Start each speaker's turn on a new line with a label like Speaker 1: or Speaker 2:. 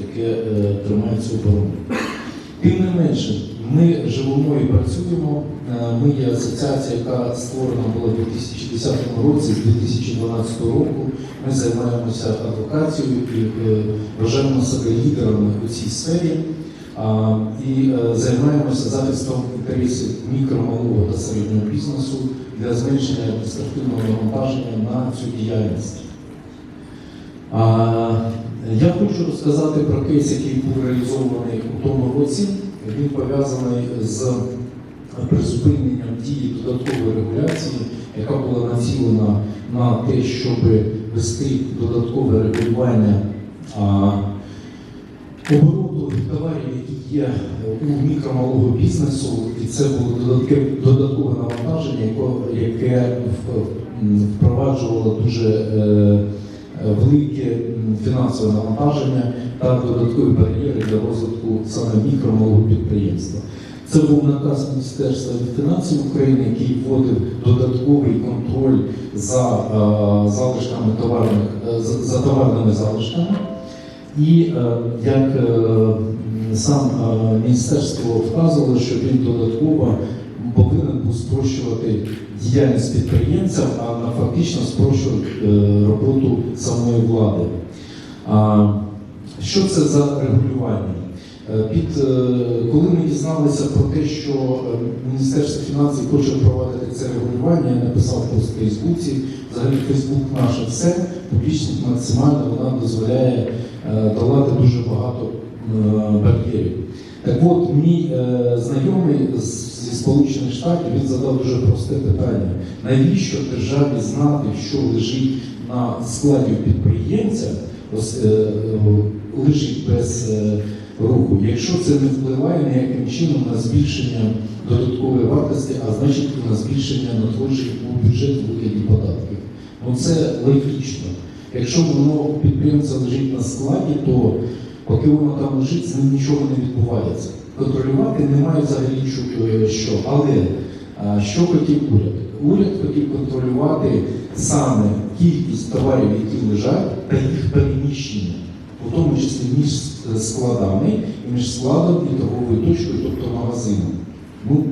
Speaker 1: яке е, тримає оборону. Тим не менше, ми живемо і працюємо. Е, Ми є асоціація, яка створена була у 2010 році, з 2012 року. Ми займаємося адвокацією і е, вважаємо себе лідерами у цій сфері. І займаємося захистом інтересів мікро, малого та середнього бізнесу для зменшення адміністративного навантаження на цю діяльність. Я хочу розказати про кейс, який був реалізований у тому році. Він пов'язаний з призупиненням дії додаткової регуляції, яка була націлена на те, щоб вести додаткове регулювання обороту товарів, які є у мікро-малого бізнесу, і це було додаткове, навантаження, яке впроваджувало дуже е, велике фінансове навантаження та додаткові бар'єри для розвитку саме мікро-малого підприємства. Це був наказ Міністерства фінансів України, який вводив додатковий контроль за е, залишками товарних е, за, товарними залишками. І е, як сам міністерство вказувало, що він додатково повинен був спрощувати діяльність підприємцям, а фактично спрощувати е, роботу самої влади. Що це за регулювання? Е, Під, е, коли ми дізналися про те, що Міністерство фінансів хоче впровадити це регулювання, я написав пост в Фейсбуці. Взагалі Фейсбук наше все, публічність максимально вона дозволяє долати дуже багато е, бар'єрів. Так от, мій е, знайомий зі Сполучених Штатів він задав дуже просте питання: навіщо державі знати, що лежить на складі підприємця, ось, е, лежить без е, руху, якщо це не впливає ніяким чином на збільшення додаткової вартості, а значить і на збільшення надходжень у бюджет вигляді податків. Ну це логічно. Якщо воно підприємця лежить на складі, то поки воно там лежить, з ним нічого не відбувається. Контролювати немає взагалі що- е, що. Але а, що хотів уряд? Уряд хотів контролювати саме кількість товарів, які лежать, та їх переміщення, у тому числі між складами і між складом і торговою точкою, тобто магазином. Ну,